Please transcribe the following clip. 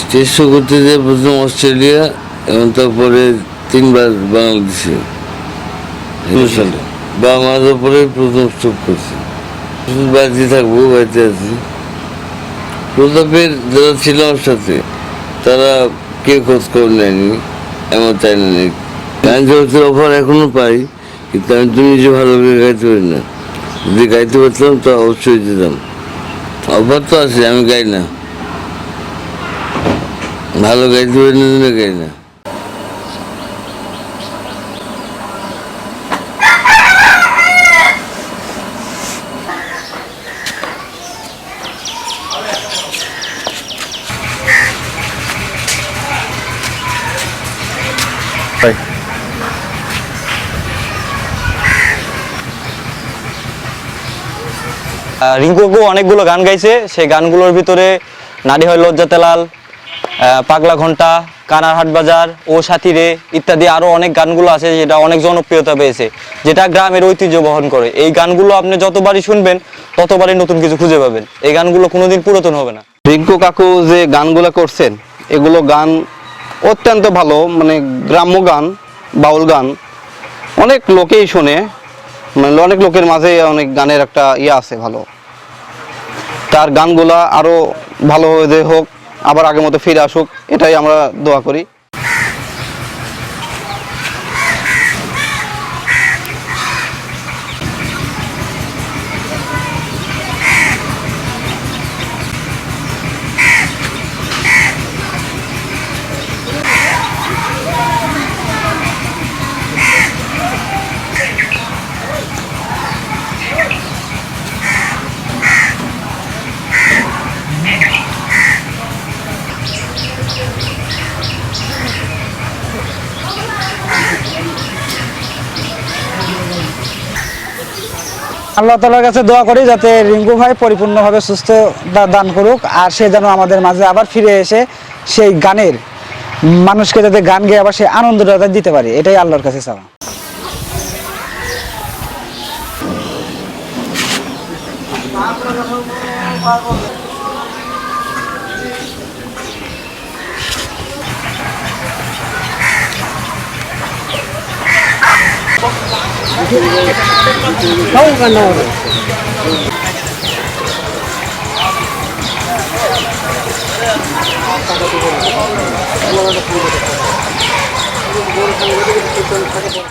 Stage show করতে যে প্রথম অস্ট্রেলিয়া এবং তারপরে তিনবার বাংলাদেশে। বাংলাদেশের পরে প্রথম স্টপ করছি। বাড়িতে থাকব বাড়িতে আছি। প্রতাপের যারা ছিল আমার সাথে তারা কে খোঁজ খবর নেয়নি এমন না নেই। গান জগতের অফার এখনও পাই কিন্তু আমি তো নিজে ভালো করে গাইতে পারি না। যদি গাইতে পারতাম তো অবশ্যই যেতাম। অফার তো আছে আমি গাই না। ভালো গাইতে পারি না জন্য গাই না রিঙ্কু অনেকগুলো গান গাইছে। সেই গানগুলোর ভিতরে নারী হয় লজ্জাতেলাল আহ, পাগলা ঘণ্টা কানার হাট বাজার, ও সাথী রে, ইত্যাদি আরও অনেক গানগুলো আছে যেটা অনেক জনপ্রিয়তা পেয়েছে, যেটা গ্রামের ঐতিহ্য বহন করে। এই গানগুলো আপনি যতবারই শুনবেন, ততবারই নতুন কিছু খুঁজে পাবেন। এই গানগুলো কোনোদিন পুরাতন হবে না। রিঙ্কু কাকু যে গানগুলো করছেন, এগুলো গান অত্যন্ত ভালো মানে গ্রাম্য গান, বাউল গান। অনেক লোকেই শোনে মানে অনেক লোকের মাঝে অনেক গানের একটা ইয়ে আছে ভালো। তার গানগুলা আরও ভালো হয়ে হোক আবার আগের মতো ফিরে আসুক এটাই আমরা দোয়া করি। আল্লাহ তালার কাছে দোয়া করি যাতে রিঙ্কু ভাই পরিপূর্ণভাবে সুস্থ দান করুক, আর সে যেন আমাদের মাঝে আবার ফিরে এসে সেই গানের মানুষকে যাতে গান গেয়ে আবার সেই আনন্দটা দিতে পারে, এটাই আল্লাহর কাছে চাওয়া। São Ganauro. Thank.